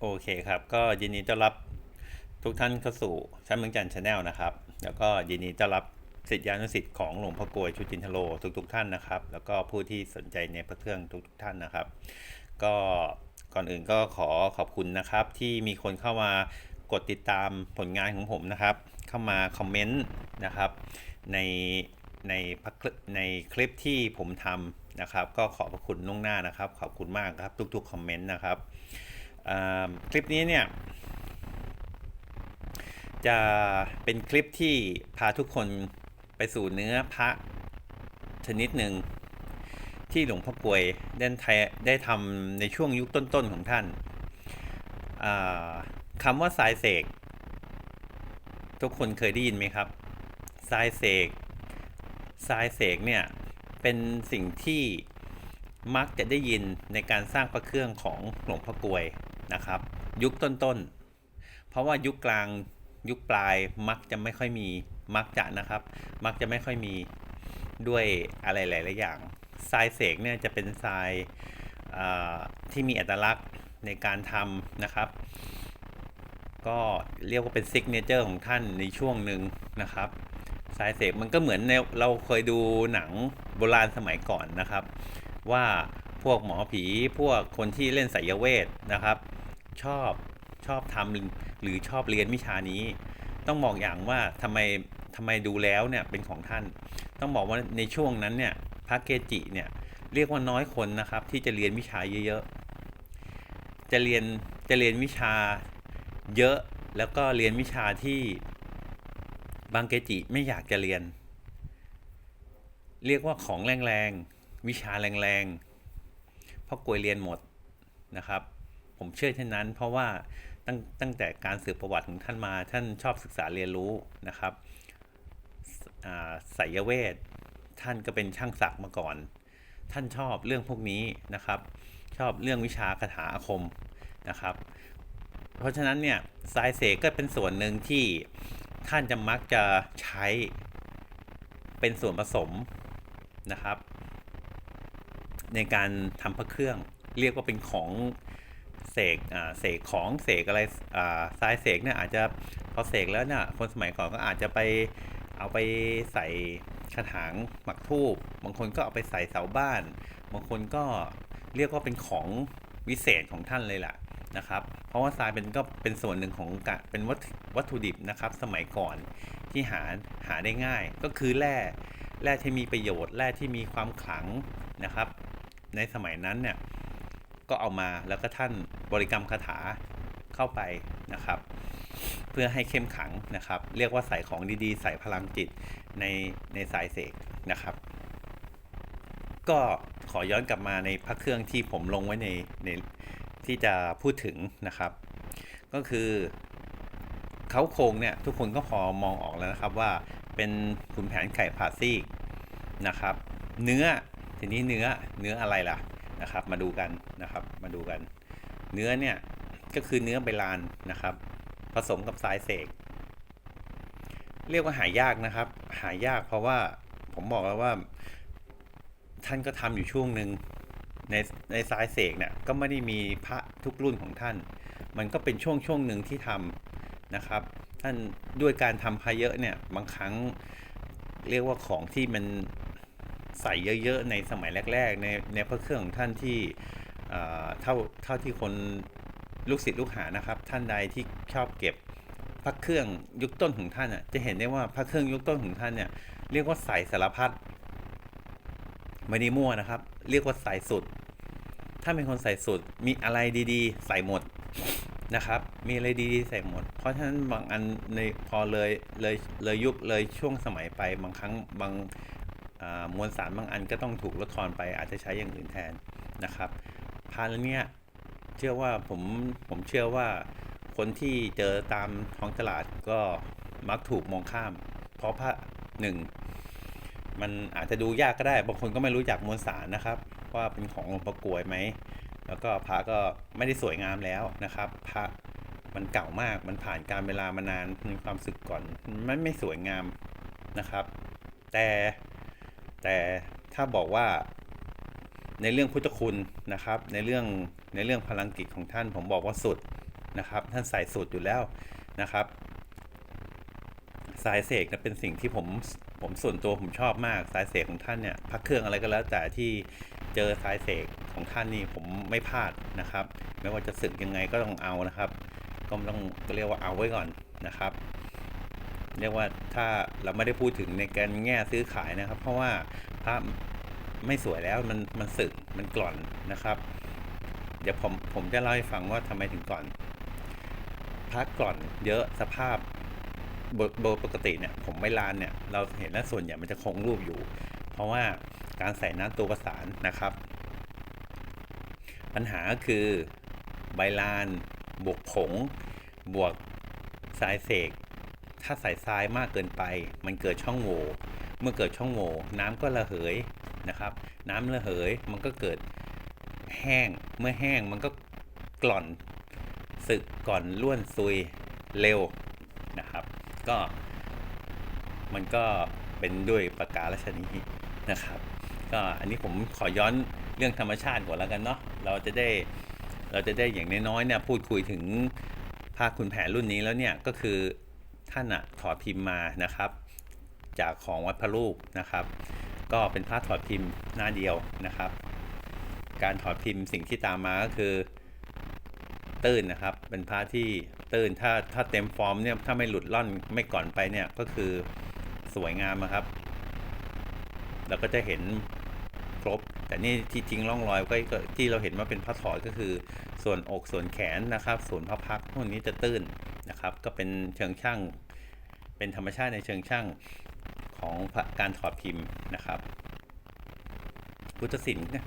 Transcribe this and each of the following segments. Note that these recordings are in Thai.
โอเคครับ ก็ยินดีต้อนรับทุกท่านเข้าสู่ชั้นเมืองจันทร์ชาแนลนะครับ แล้วก็ยินดีต้อนรับสิทธิานุสิทธิ์ของหลวงพ่อกลวยชุตินทโลทุกๆทท่านนะครับ แล้วก็ผู้ที่สนใจในพระเครื่องทุกๆท่านนะครับ ก็ก่อนอื่นก็ขอขอบคุณนะครับ ที่มีคนเข้ามากดติดตามผลงานของผมนะครับ เข้ามาคอมเมนต์นะครับ ในในพักในคลิปที่ผมทำนะครับ ก็ขอบพระคุณล่วงหน้านะครับ ขอบคุณมากครับทุกๆคอมเมนต์นะครับ คลิปนี้เนี่ย จะเป็นคลิปที่พาทุกคนไปสู่เนื้อพระชนิดหนึ่งที่หลวงพ่อกวยได้ไทยได้ทำในช่วงยุคต้นๆของท่านาคำว่าสายเสก ทุกคนเคยได้ยินไหมครับสายเสกสายเสกเนี่ย เป็นสิ่งที่มักจะได้ยินในการสร้างพระเครื่องของหลวงพ่อกวย นะครับ ยุคต้นๆ เพราะว่ายุคกลางยุคปลายมักจะไม่ค่อยมีมักจะนะครับ มักจะไม่ค่อยมีด้วยอะไรหลายๆอย่างทรายเสกเนี่ยจะเป็นทรายที่มีอัตลักษณ์ในการทำนะครับ ก็เรียกว่าเป็นซิกเนเจอร์ของท่านในช่วงหนึ่งนะครับสายเสกมันก็เหมือนในเราเคยดูหนังโบราณสมัยก่อนนะครับ ว่าพวกหมอผีพวกคนที่เล่นไสยเวทนะครับ ชอบชอบทำหรือชอบเรียนวิชานี้ ต้องบอกอย่างว่าทำไมทำไมดูแล้วเนี่ยเป็นของท่าน ต้องบอกว่าในช่วงนั้นเนี่ยพระเกจิเนี่ยเรียกว่าน้อยคนนะครับ ที่จะเรียนวิชาเยอะๆ จะเรียนจะเรียนวิชาเยอะแล้วก็เรียนวิชาที่บางเกจิไม่อยากจะเรียน เรียกว่าของแรงๆ วิชาแรงๆเพราะกลัวเรียนหมดนะครับ ผมเชื่อเช่นนั้น เพราะว่าตั้งตั้งแต่การสืบประวัติของท่านมา ท่านชอบศึกษาเรียนรู้นะครับอ่ายเวท ท่านก็เป็นช่างศักดิ์มาก่อน ท่านชอบเรื่องพวกนี้นะครับ ชอบเรื่องวิชาคาถาอาคมนะครับ เพราะฉะนั้นเนี่ยสายเสกก็เป็นส่วนหนึ่งที่ท่านจะมักจะใช้เป็นส่วนผสมนะครับ ในการทำพระเครื่องเรียกว่าเป็นของ เสกเสกของเสกอะไรทรายเสกเนี่ยอาจจะพอเสกแล้วเนี่ยคนสมัยก่อนก็อาจจะไปเอาไปใส่กระถางหมักทูบบางคนก็เอาไปใส่เสาบ้าน บางคนก็เรียกว่าเป็นของวิเศษของท่านเลยล่ะนะครับ เพราะว่าทรายเป็นก็เป็นส่วนหนึ่งของกะเป็นวัตถุวัตถุดิบนะครับ สมัยก่อนที่หาหาได้ง่าย ก็คือแร่แร่ที่มีประโยชน์แร่ที่มีความขลังนะครับ ในสมัยนั้นเนี่ยก็เอามาแล้วก็ท่าน บริกรรมคาถาเข้าไปนะครับ เพื่อให้เข้มขังนะครับ เรียกว่าใส่ของดีๆ ใส่พลังจิตในในสายเสกนะครับ ก็ขอย้อนกลับมาในพระเครื่องที่ผมลงไว้ในในที่จะพูดถึงนะครับ ก็คือเขาโครงเนี่ยทุกคนก็พอมองออกแล้วนะครับว่าเป็นขุนแผนไก่ผาซีกนะครับ เนื้อทีนี้เนื้อเนื้ออะไรล่ะนะครับ มาดูกันนะครับ มาดูกัน เนื้อเนี่ยก็คือเนื้อใบลานนะครับ ผสมกับทรายเสก เรียกว่าหายากนะครับ หายากเพราะว่าผมบอกแล้วว่า ท่านก็ทำอยู่ช่วงหนึ่งในในทรายเสกเนี่ยก็ไม่ได้มีพระทุกรุ่นของท่าน มันก็เป็นช่วงช่วงหนึ่งที่ทำนะครับ ท่านด้วยการทำพระเยอะเนี่ยบางครั้งเรียกว่าของที่มันใส่เยอะๆในสมัยแรก ๆ ในในพระเครื่องของท่านที่ เท่าเท่าที่คนลูกศิษย์ลูกหานะครับ ท่านใดที่ชอบเก็บพระเครื่องยุคต้นของท่านอะจะเห็นได้ว่าพระเครื่องยุคต้นของท่านเนี่ยเรียกว่าใส่สารพัดไม่ได้มั่วนะครับ เรียกว่าใส่สุด ถ้าเป็นคนใส่สุดมีอะไรดีๆ ใส่หมดนะครับ มีอะไรดีๆใส่หมด เพราะฉะนั้นบางอันในพอเลยเลยเลยยุคเลยช่วงสมัยไปบางครั้งบางมวลสารบางอันก็ต้องถูกลดทอนไปอาจจะใช้อย่างอื่นแทนนะครับ พานเนี้ยเชื่อว่าผมผมเชื่อว่าคนที่เจอตามท้องตลาดก็มักถูกมองข้าม เพราะพระหนึ่งมันอาจจะดูยากก็ได้ บางคนก็ไม่รู้จักมวลสารนะครับ ว่าเป็นของหลวงพ่อกลวยไหม แล้วก็พระก็ไม่ได้สวยงามแล้วนะครับ พระมันเก่ามาก มันผ่านการเวลามานานมีความสึกก่อน มันไม่สวยงามนะครับ แต่แต่ถ้าบอกว่า ในเรื่องพุทธคุณนะครับ ในเรื่องในเรื่องพลังกิจของท่านผมบอกว่าสุดนะครับ ท่านใส่สูตรอยู่แล้วนะครับสายเสกนะเป็นสิ่งที่ผมผมส่วนตัวผมชอบมากสายเสกของท่านเนี่ยพักเครื่องอะไรก็แล้ว แต่ที่เจอสายเสกของท่านนี่ผมไม่พลาดนะครับ ไม่ว่าจะสึกยังไงก็ต้องเอานะครับ ก็ต้องก็เรียกว่าเอาไว้ก่อนนะครับ เรียกว่าถ้าเราไม่ได้พูดถึงในการแง่ซื้อขายนะครับ เพราะว่าพระ ไม่สวยแล้วมันมันสึกมันกร่อนนะครับ เดี๋ยวผมผมจะเล่าให้ฟังว่าทำไมถึงก่อนพระกร่อนเยอะสภาพโดยปกติเนี่ยผมไม่ลานเนี่ยเราเห็นแล้วส่วนใหญ่มันจะคงรูปอยู่ เพราะว่าการใส่น้ำตัวประสานนะครับ ปัญหาก็คือใบลานบวกผง บวกทรายเสก ถ้าใส่ทรายมากเกินไป มันเกิดช่องโหว่เมื่อเกิดช่องโหว่น้ำก็ระเหย นะครับ น้ำระเหยมันก็เกิดแห้งเมื่อแห้งมันก็กร่อนสึกก่อนล้วนซุยเร็วนะครับ ก็มันก็เป็นด้วยประการชนีนะครับ ก็อันนี้ผมขอย้อนเรื่องธรรมชาติก่อนแล้วกันเนาะเราจะได้เราจะได้อย่างน้อยๆเนี่ยพูดคุยถึงภาคคุณแผนรุ่นนี้แล้วเนี่ยก็คือท่านอะถอดพิมพ์มานะครับ จากของวัดพระลูกนะครับ ก็เป็นภาพถอดพิมพ์หน้าเดียวนะครับ การถอดพิมพ์สิ่งที่ตามมาก็คือตื้นนะครับ เป็นพระที่ตื้นถ้าถ้าเต็มฟอร์มเนี่ยถ้าไม่หลุดล่อนไม่ก่อนไปเนี่ยก็คือสวยงามนะครับเราก็จะเห็นครบ แต่นี่ที่จริงร่องรอยก็ที่เราเห็นว่าเป็นผ้าถอดก็คือ ส่วนอกส่วนแขนนะครับส่วนพระพักพวกนี้จะตื้นนะครับ ก็เป็นเชิงช่าง เป็นธรรมชาติในเชิงช่าง ของการถอดพิมพ์นะครับ พุทธศิลป์เนี่ย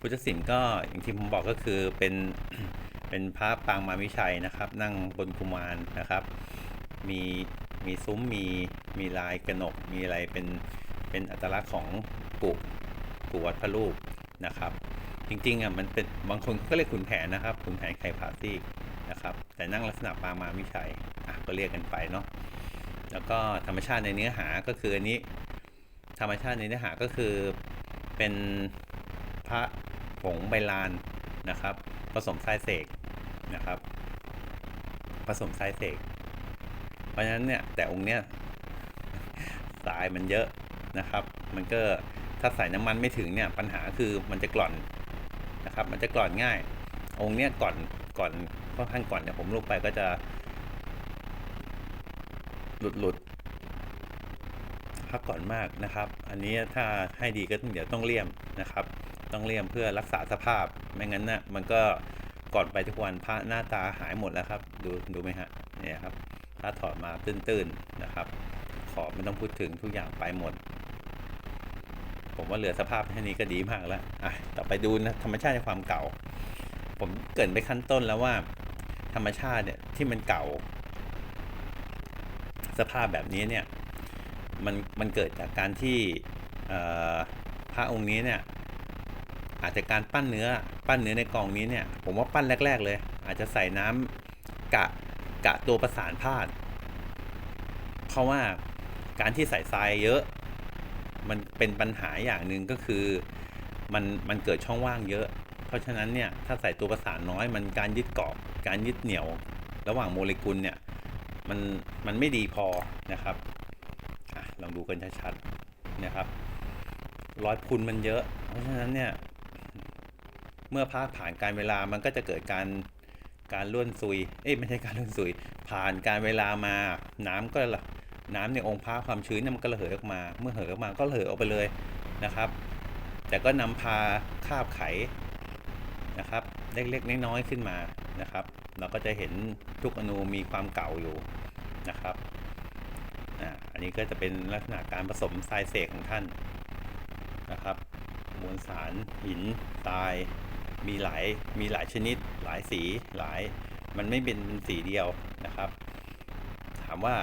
พุทธศิลป์ก็อย่างที่ผมบอกก็คือเป็นเป็นพระปางมามิชัยนะครับ นั่งบนกุมารนะครับ มีมีซุ้มมีมีลายกระหนกมีอะไรเป็นเป็นอัตลักษณ์ของกุกุวัดพระลูกนะครับ จริงๆอะมันเป็นบางคนก็เรียกขุนแผนนะครับขุนแผนไข่ผาซีกนะครับ แต่นั่งลักษณะปางมามิชัยอะก็เรียกกันไปเนาะ แล้วก็ธรรมชาติในเนื้อหาก็คืออันนี้ ธรรมชาติในเนื้อหาก็คือเป็นพระผงใบลานนะครับ ผสมทรายเสกนะครับ ผสมทรายเสกเพราะฉะนั้นเนี่ยแต่องค์เนี้ยสายมันเยอะนะครับ มันก็ถ้าใส่น้ำมันไม่ถึงเนี่ยปัญหาคือมันจะกร่อนนะครับ มันจะกร่อนง่าย องค์เนี้ยก่อนก่อนค่อนข้างก่อนเนี่ยผมลงไปก็จะ หลุดหลุดพักก่อนมากนะครับ อันนี้ถ้าให้ดีก็เดี๋ยวต้องเลี่ยมนะครับ ต้องเลี่ยมเพื่อรักษาสภาพ ไม่งั้นนะ่ะมันก็ก่อนไปทุกวันพระหน้าตาหายหมดแล้วครับ ดูดูไหมฮะเนี่ยครับ ถ้าถอดมาตื้นๆนะครับ ขอบไม่ต้องพูดถึงทุกอย่างไปหมด ผมว่าเหลือสภาพแค่นี้ก็ดีมากแล้วอะต่อไปดูนะธรรมชาติในความเก่า ผมเกินไปขั้นต้นแล้วว่า ธรรมชาติเนี่ยที่มันเก่า สภาพแบบนี้เนี่ยมันมันเกิดจากการที่พระองค์นี้เนี่ยอาจจะการปั้นเนื้อปั้นเนื้อในกองนี้เนี่ยผมว่าปั้นแรก ๆ เลย อาจจะใส่น้ำกะกะตัวประสานพาดเพราะว่าการที่ใส่ทรายเยอะมันเป็นปัญหาอย่างหนึ่งก็คือมันมันเกิดช่องว่างเยอะ เพราะฉะนั้นเนี่ยถ้าใส่ตัวประสานน้อยมันการยึดเกาะการยึดเหนี่ยว ระหว่างโมเลกุลเนี่ย มันมันไม่ดีพอนะครับอลองดูกันชัดๆนะครับรอยพุนมันเยอะ เพราะฉะนั้นเนี่ย เมื่อพาผ่านการเวลามันก็จะเกิดการการล้วนซุย เอ้ยไม่ใช่การล้วนซุย ผ่านการเวลามา น้ำก็ละน้ำในองค์พระความชื้นมันก็ระเหยออกมา เมื่อเหยออกมาก็ระเหยออกไปเลยนะครับ แต่ก็นำพาคาบไขนะครับ เล็กๆน้อยๆขึ้นมา นะครับ เราก็จะเห็นทุกอนูมีความเก่าอยู่นะครับอันนี้ก็จะเป็นลักษณะการผสมทรายเสกของท่านนะครับ มวลสารหินทราย มีหลายมีหลายชนิด หลายสีหลายมันไม่เป็นเป็นสีเดียวนะครับ ถามว่า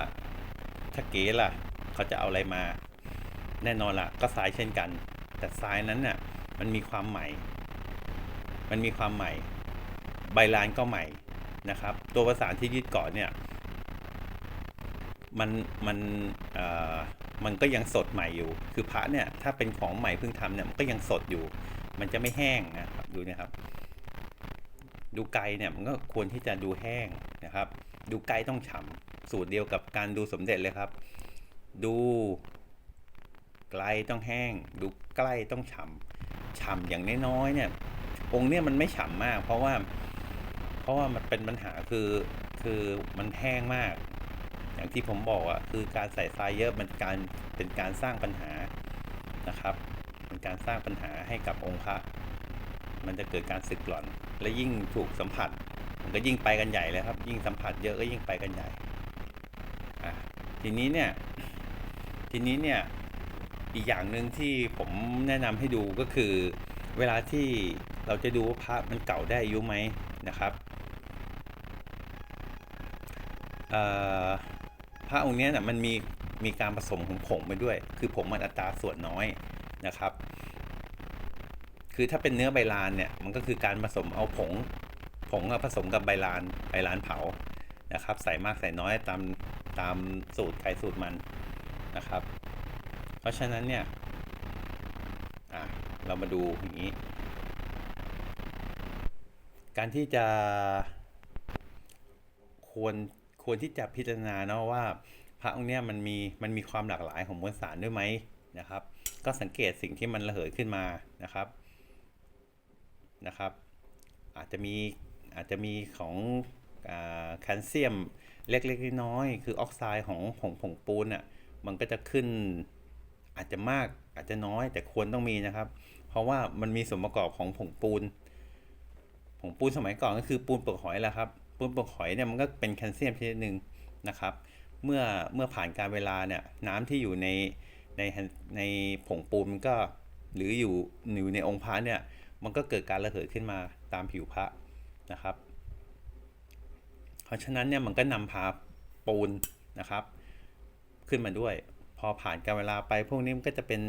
ถ้าเก๋ล่ะเขาจะเอาอะไรมา แน่นอนล่ะ ก็ทรายเช่นกัน แต่ทรายนั้นน่ะมันมีความใหม่ มันมีความใหม่ ใบลานก็ใหม่นะครับ ตัวประสานที่ยึดเกาะเนี่ยมันมันมันก็ยังสดใหม่อยู่ คือพระเนี่ยถ้าเป็นของใหม่เพิ่งทำเนี่ยมันก็ยังสดอยู่ มันจะไม่แห้งนะครับดูนะครับ ดูไกลเนี่ยมันก็ควรที่จะดูแห้งนะครับ ดูไกลต้องฉ่ำสูตรเดียวกับการดูสมเด็จเลยครับ ดูไกลต้องแห้ง ดูใกล้ต้องฉ่ำฉ่ำอย่างน้อยๆเนี่ยองค์เนี่ยมันไม่ฉ่ำมาก เพราะว่า เพราะว่ามันเป็นปัญหาคือคือมันแห้งมาก อย่างที่ผมบอกอะคือการใส่ทรายเยอะมันการเป็นการสร้างปัญหานะครับเป็นการสร้างปัญหาให้กับองค์พระมันจะเกิดการสึกหล่อน และยิ่งถูกสัมผัส มันก็ยิ่งไปกันใหญ่เลยครับ ยิ่งสัมผัสเยอะก็ยิ่งไปกันใหญ่อะทีนี้เนี่ยทีนี้เนี่ยอีกอย่างหนึ่งที่ผมแนะนำให้ดูก็คือ เวลาที่เราจะดูว่าพระมันเก่าได้อายุไหมนะครับ พระองค์เนี้ยนะมันมีมีการผสมของผงไปด้วย คือผงมันอัตราส่วนน้อยนะครับ คือถ้าเป็นเนื้อใบลานเนี่ยมันก็คือการผสมเอาผงผงผสมกับใบลานใบลานเผานะครับ ใส่มากใส่น้อยตามตามสูตรใครสูตรมันนะครับ เพราะฉะนั้นเนี่ยเรามาดูอย่างนี้ การที่จะควร ควรที่จะพิจารณาเนาะว่า พระองค์เนี้ยมันมีมันมีความหลากหลายของมวลสารด้วยไหมนะครับ ก็สังเกตสิ่งที่มันระเหยขึ้นมานะครับนะครับ อาจจะมีอาจจะมีของแคลเซียมเล็กๆน้อยๆคือออกไซด์ของของผงปูนอะมันก็จะขึ้นอาจจะมากอาจจะน้อยแต่ควรต้องมีนะครับ เพราะว่ามันมีส่วนประกอบของผงปูน ผงปูนสมัยก่อนก็คือปูนเปลือกหอยแหละครับ ปูนเปลือกหอยเนี่ยมันก็เป็นแคลเซียมชนิดหนึ่งนะครับ เมื่อเมื่อผ่านการเวลาเนี่ยน้ำที่อยู่ในในในผงปูนมันก็หรืออยู่อยู่ในองค์พระเนี่ยมันก็เกิดการระเหยขึ้นมาตามผิวพระนะครับ เพราะฉะนั้นเนี่ยมันก็นำพาปูนนะครับ ขึ้นมาด้วย พอผ่านการเวลาไปพวกนี้มันก็จะเป็น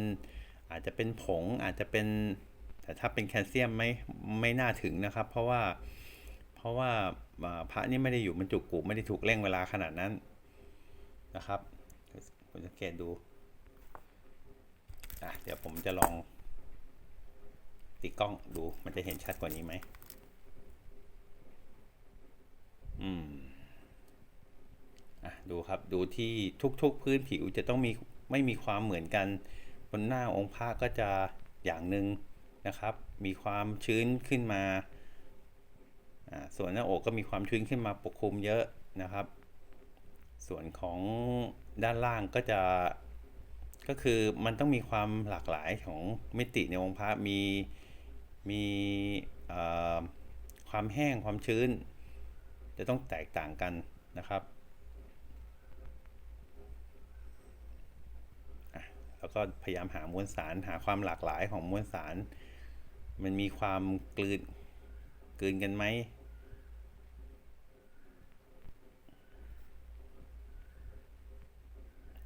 อาจจะเป็นผงอาจจะเป็นแต่ถ้าเป็นแคลเซียมไม่ไม่น่าถึงนะครับ เพราะว่า ราะว่าพระนี่ไม่ได้อยู่บรรจุกุไม่ได้ถูกเร่งเวลาขนาดนั้นนะครับคุณสังเกตดูอะเดี๋ยวผมจะลองติดกล้องดูมันจะเห็นชัดกว่านี้ไหมอืมอะดูครับดูที่ทุกๆพื้นผิวจะต้องมีไม่มีความเหมือนกันบนหน้าองค์พระก็จะอย่างหนึ่งนะครับ มีความชื้นขึ้นมา ส่วนหน้าอกก็มีความชื้นขึ้นมาปกคลุมเยอะนะครับ ส่วนของด้านล่างก็จะก็คือมันต้องมีความหลากหลายของมิติในองค์พระมีมีความแห้งความชื้น จะต้องแตกต่างกันนะครับแล้วก็พยายามหามวลสารหาความหลากหลายของมวลสาร มันมีความกลืนกลืนกันไหม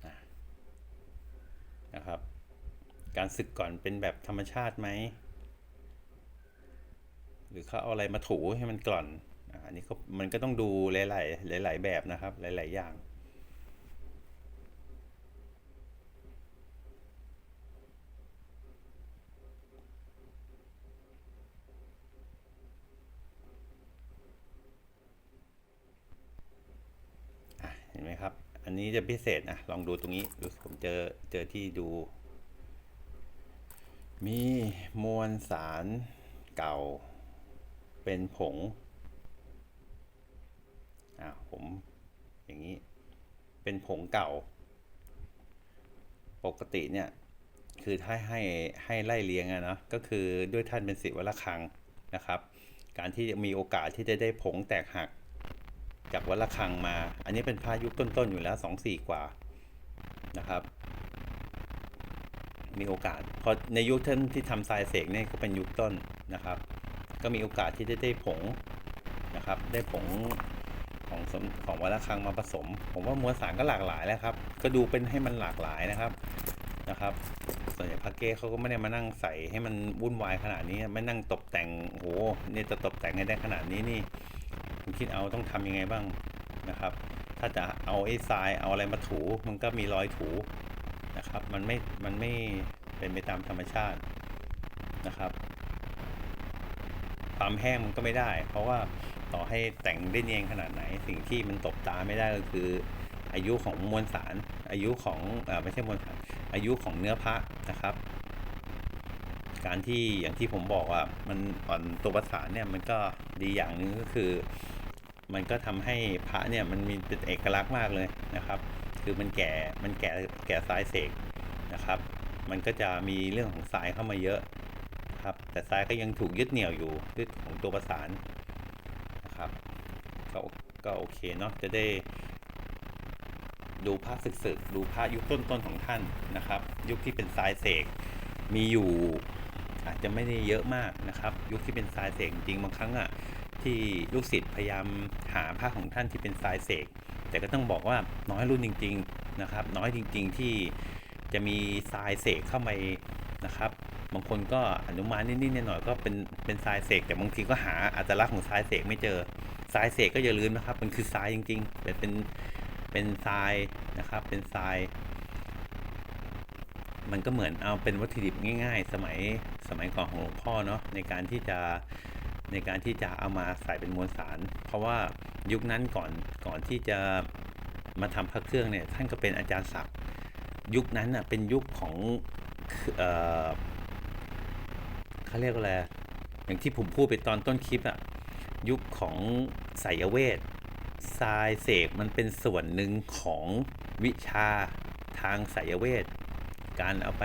อะนะครับ การสึกก่อนเป็นแบบธรรมชาติไหม หรือเขาเอาอะไรมาถูให้มันกร่อนอันนี้ก็มันก็ต้องดูหลาย ๆ หลาย ๆ แบบนะครับ หลาย ๆ อย่างเห็นไหมครับ อันนี้จะพิเศษนะ ลองดูตรงนี้ดูผมเจอ เจอที่ดู มีมวลสารเก่า เป็นผงอ่าผมอย่างนี้ เป็นผงเก่า ปกติเนี่ย คือถ้าให้ให้ไล่เลี้ยงอะนะก็คือด้วยท่านเป็นศิวละคังนะครับ การที่มีโอกาสที่จะได้ผงแตกหักจากวัดระฆังมา อันนี้เป็นพายุต้นๆอยู่แล้วสองสี่กว่านะครับ มีโอกาสเพราะในยุคท่านที่ทำทรายเสกเนี่ยก็เป็นยุคต้นนะครับ ก็มีโอกาสที่จะได้ผงนะครับ ได้ผงของของวัดระฆังมาผสม ผมว่ามวลสารก็หลากหลายแล้วครับ ก็ดูเป็นให้มันหลากหลายนะครับนะครับ ส่วนใหญ่พระเก้เขาก็ไม่ได้มานั่งใส่ให้มันวุ่นวายขนาดนี้ไม่นั่งตกแต่งโอ้โหนี่ยจะตกแต่งให้ได้ขนาดนี้นี่คุณคิดเอาต้องทำยังไงบ้างนะครับ ถ้าจะเอาไอ้ทรายเอาอะไรมาถูมันก็มีรอยถู ครับมันไม่มันไม่เป็นไปตามธรรมชาตินะครับความแห้งมันก็ไม่ได้ เพราะว่าต่อให้แต่งได้เนียนขนาดไหน สิ่งที่มันตบตาไม่ได้ก็คือ อายุของมวลสาร อายุของอไม่ใช่มวลสาร อายุของเนื้อพระนะครับ การที่อย่างที่ผมบอกว่ามันอ่อนตัวประสานเนี่ยมันก็ดีอย่างหนึ่งก็คือ มันก็ทำให้พระเนี่ยมันมีเป็นเอกลักษณ์มากเลยนะครับ คือมันแก่มันแก่แก่ทรายเสกนะครับ มันก็จะมีเรื่องของทรายเข้ามาเยอะครับ แต่ทรายก็ยังถูกยึดเหนี่ยวอยู่ด้วยของตัวประสานนะครับก็ก็โอเคเนาะจะได้ดูพระศึกศึกๆดูพระยุคต้นๆของท่านนะครับ ยุคที่เป็นทรายเสกมีอยู่อาจจะไม่ได้เยอะมากนะครับ ยุคที่เป็นทรายเสกจริงบางครั้งอะที่ลูกศิษย์พยายามหาพระของท่านที่เป็นทรายเสก แต่ก็ต้องบอกว่าน้อยรุ่นจริง ๆนะครับ น้อยจริง ๆ ที่จะมีทรายเสกเข้ามานะครับบางคนก็อนุมานนิดๆหน่อยๆก็เป็นเป็นทรายเสกแต่บางทีก็หาอัตลักษณ์ของทรายเสกไม่เจอทรายเสกก็อย่าลืมนะครับ มันคือทรายจริงๆแต่เป็นเป็นทรายนะครับ เป็นทราย มันก็เหมือนเอาเป็นวัตถุดิบง่าย ๆ สมัยสมัยก่อนของหลวงพ่อเนาะในการที่จะ ในการที่จะเอามาใส่เป็นมวลสาร เพราะว่ายุคนั้นก่อนก่อนที่จะมาทำพระเครื่องเนี่ยท่านก็เป็นอาจารย์ศักดิ์ยุคนั้นอะเป็นยุคของเออเขาเรียกว่าอะไรอย่างที่ผมพูดไปตอนต้นคลิปอะยุคของไสยเวททรายเสกมันเป็นส่วนหนึ่งของวิชาทางไสยเวทการเอาไป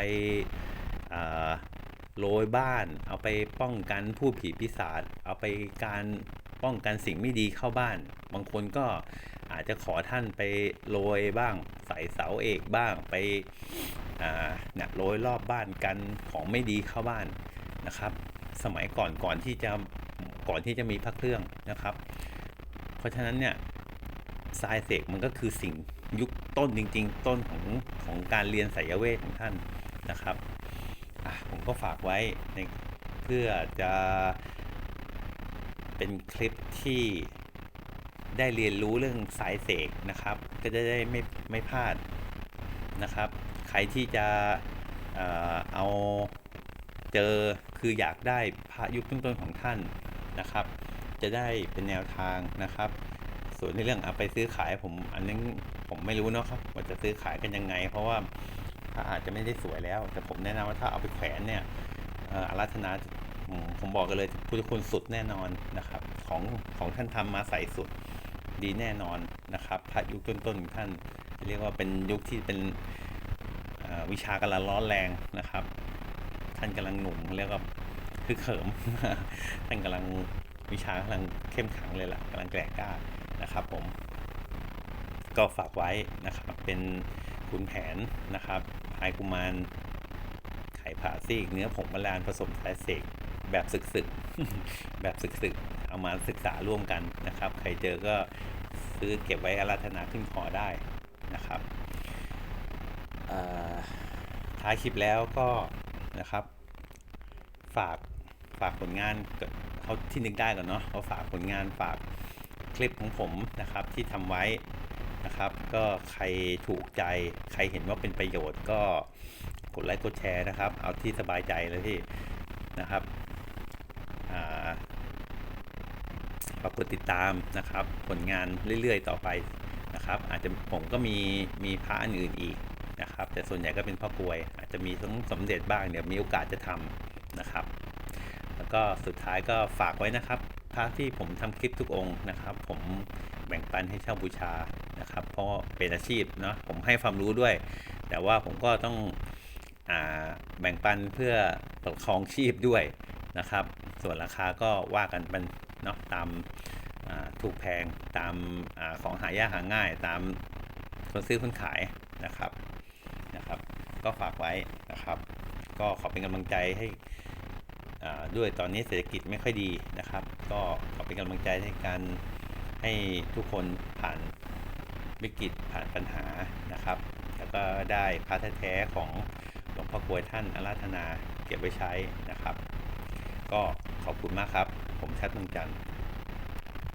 โรยบ้าน เอาไปป้องกันผู้ผีปีศาจเอาไปการป้องกันสิ่งไม่ดีเข้าบ้าน บางคนก็อาจจะขอท่านไปโรยบ้าง ใส่เสาเอกบ้างไปอ่าเนี่ยโรยรอบบ้านกันของไม่ดีเข้าบ้านนะครับ สมัยก่อนก่อนที่จะก่อนที่จะมีพระเครื่องนะครับ เพราะฉะนั้นเนี่ยทรายเสกมันก็คือสิ่งยุคต้นจริง ๆ ต้นของของการเรียนไสยเวทของท่านนะครับ ก็ฝากไว้ในเพื่อจะเป็นคลิปที่ได้เรียนรู้เรื่องสายเสกนะครับ ก็จะได้ไม่ไม่พลาดนะครับ ใครที่จะเอาเจอคืออยากได้พระยุคต้นๆของท่านนะครับ จะได้เป็นแนวทางนะครับ ส่วนในเรื่องเอาไปซื้อขายผมอันนั้นผมไม่รู้เนาะครับว่าจะซื้อขายกันยังไง เพราะว่า ถ้าอาจจะไม่ได้สวยแล้ว แต่ผมแนะนำว่าถ้าเอาไปแขวนเนี่ยอารัธนาผมบอกกันเลยพุทธคุณสุดแน่นอนนะครับ ของของท่านทำมาใส่สุดดีแน่นอนนะครับพระยุคต้นๆของท่าน เรียกว่าเป็นยุคที่เป็นวิชากำลังร้อนแรงนะครับ ท่านกำลังหนุ่มเรียกว่าคือเขิมท่านกำลังวิชากำลังเข้มขังเลยล่ะกำลังแกร่กล้านะครับผมก็ฝากไว้นะครับเป็นขุนแผนนะครับายกุมารไข่ผ่าซีกเนื้อผงมะลานผสมสายเสกแบบศึกๆ แบบศึกๆ เอามาศึกษาร่วมกันนะครับ ใครเจอก็ซื้อเก็บไว้อาราธนาขึ้นคอได้นะครับท้ายคลิปแล้วก็นะครับ ฝากฝากผลงานเขาที่นึกได้ก่อนเนาะเขาฝากผลงานฝากคลิปของผมนะครับที่ทำไว้ นะครับ ก็ใครถูกใจ ใครเห็นว่าเป็นประโยชน์ก็กดไลค์กดแชร์นะครับ เอาที่สบายใจเลยที่นะครับฝากกดติดตามนะครับ ผลงานเรื่อยๆต่อไปนะครับ อาจจะผมก็มีมีพระอันอื่นอีกนะครับ แต่ส่วนใหญ่ก็เป็นพ่อกลวย อาจจะมีทั้งสมเด็จบ้างเดี๋ยวมีโอกาสจะทำนะครับ แล้วก็สุดท้ายก็ฝากไว้นะครับพระที่ผมทำคลิปทุกองค์นะครับ ผมแบ่งปันให้เช่าบูชา นะครับ เพราะเป็นอาชีพเนาะผมให้ความรู้ด้วย แต่ว่าผมก็ต้องอแบ่งปันเพื่อประคองชีพด้วยนะครับ ส่วนราคาก็ว่ากันเป็นเนาะตามาถูกแพงตามอาของหายากหาง่ายตามคนซื้อคนขายนะครับนะครับ ก็ฝากไว้นะครับ ก็ขอเป็นกำลังใจให้ด้วยตอนนี้เศรษฐกิจไม่ค่อยดีนะครับ ก็ขอเป็นกำลังใจในการให้ทุกคนผ่าน วิกฤตผ่านปัญหานะครับ แล้วก็ได้พระแท้ๆของหลวงพ่อกลวยท่านอาราธนาเก็บไว้ใช้นะครับ ก็ขอบคุณมากครับ ผมชัดเมืองจันทร์